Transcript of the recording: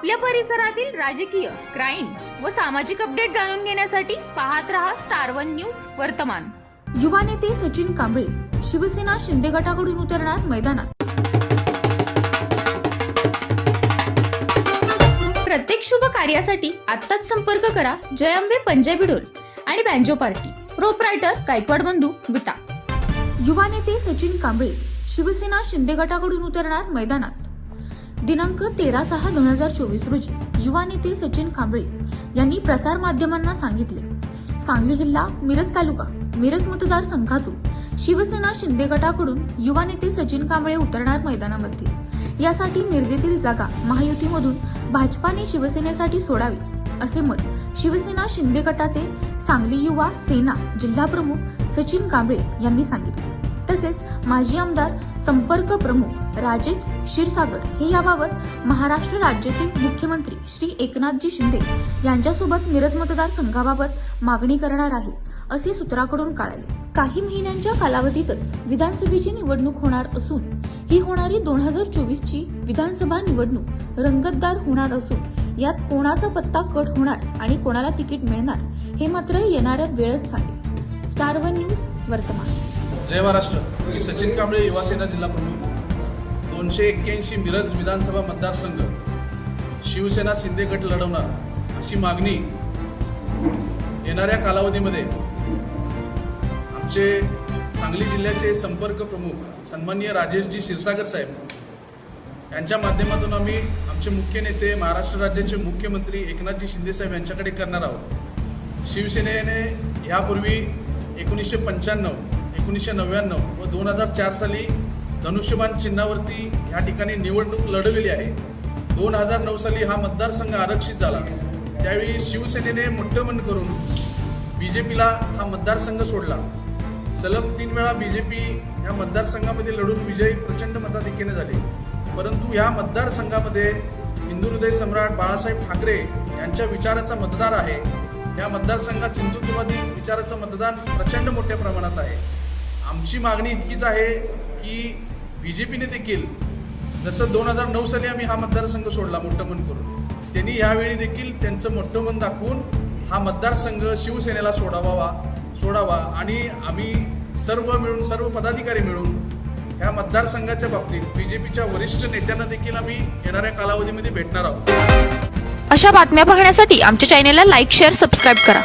आपल्या परिसरातील राजकीय क्राईम व सामाजिक अपडेट जाणून घेण्यासाठी पाहत रहा स्टार वन न्यूज वर्तमान. युवा नेते सचिन कांबळे शिवसेना शिंदे गटाकडून उतरणार मैदानात. प्रत्येक शुभ कार्यासाठी आत्ताच संपर्क करा जयंबे पंजाबी डोल आणि बँजो पार्टी. प्रोपरायटर गायकवाड बंधू विटा. युवा नेते सचिन कांबळे शिवसेना शिंदे गटाकडून उतरणार मैदानात. दिनांक तेरा सहा दोन हजार चोवीस रोजी युवा नेते सचिन कांबळे यांनी प्रसार माध्यमांना सांगितले. सांगली जिल्हा मिरज तालुका मिरज मतदारसंघातून शिवसेना शिंदे गटाकडून युवा नेते सचिन कांबळे उतरणार मैदानामध्ये. यासाठी मिरजेतील जागा महायुतीमधून भाजपाने शिवसेनेसाठी सोडावी असे मत शिवसेना शिंदे गटाचे सांगली युवा सेना जिल्हाप्रमुख सचिन कांबळे यांनी सांगितले. तसेच माजी आमदार संपर्क प्रमुख राजेश क्षीरसागर हे याबाबत महाराष्ट्र राज्याचे मुख्यमंत्री श्री एकनाथजी शिंदे यांच्यासोबत मिरज मतदारसंघाबाबत मागणी करणार आहे असे सूत्राकडून कळाले. काही महिन्यांच्या कालावधीतच विधानसभेची निवडणूक होणार असून ही होणारी दोन हजार चोवीस ची विधानसभा निवडणूक रंगतदार होणार असून यात कोणाचा पत्ता कट होणार आणि कोणाला तिकीट मिळणार हे मात्र येणाऱ्या वेळच सांगेल. स्टार वन न्यूज वर्तमान. जय महाराष्ट्र. मी सचिन कांबळे युवासेना जिल्हा प्रमुख. दोनशे एक्क्याऐंशी मिरज विधानसभा मतदारसंघ. शिवसेना शिंदे गट लढवणार अशी मागणी येणाऱ्या कालावधीमध्ये. आमचे सांगली जिल्ह्याचे संपर्क प्रमुख सन्माननीय राजेशजी क्षीरसागर साहेब. यांच्या माध्यमातून आम्ही आमचे मुख्य नेते महाराष्ट्र राज्याचे मुख्यमंत्री एकनाथजी शिंदे साहेब यांच्याकडे करणार आहोत. शिवसेनेने यापूर्वी एकोणीसशे पंच्याण्णव एकोणीसशे नव्याण्णव व दोन हजार चार साली धनुष्यबाण चिन्हावरती ह्या ठिकाणी निवडणूक लढवलेली आहे. दोन हजार नऊ साली हा मतदारसंघ आरक्षित झाला. त्यावेळी शिवसेनेने मुठ्ठमन करून बी जे पीला हा मतदारसंघ सोडला. सलग तीन वेळा बी जे पी ह्या मतदारसंघामध्ये लढून विजयी प्रचंड मताधिक्याने झाले. परंतु ह्या मतदारसंघामध्ये हिंदू हृदय सम्राट बाळासाहेब ठाकरे यांच्या विचाराचा मतदार आहे. या मतदारसंघात हिंदुत्ववादी विचाराचं मतदान प्रचंड मोठ्या प्रमाणात आहे. आमची मागणी इतकीच आहे की बी जे पीने देखील जसं दोन हजार नऊ साली आम्ही हा मतदारसंघ सोडला मोठं मन करून त्यांनी यावेळी देखील त्यांचं मोठं मन दाखवून हा मतदारसंघ शिवसेनेला सोडावा सोडावा आणि आम्ही सर्व मिळून सर्व पदाधिकारी मिळून ह्या मतदारसंघाच्या बाबतीत बी जे पीच्या वरिष्ठ नेत्यांना देखील आम्ही येणाऱ्या कालावधीमध्ये भेटणार आहोत. अशा बातम्या पाहण्यासाठी आमच्या चॅनेलला लाईक शेअर सबस्क्राईब करा.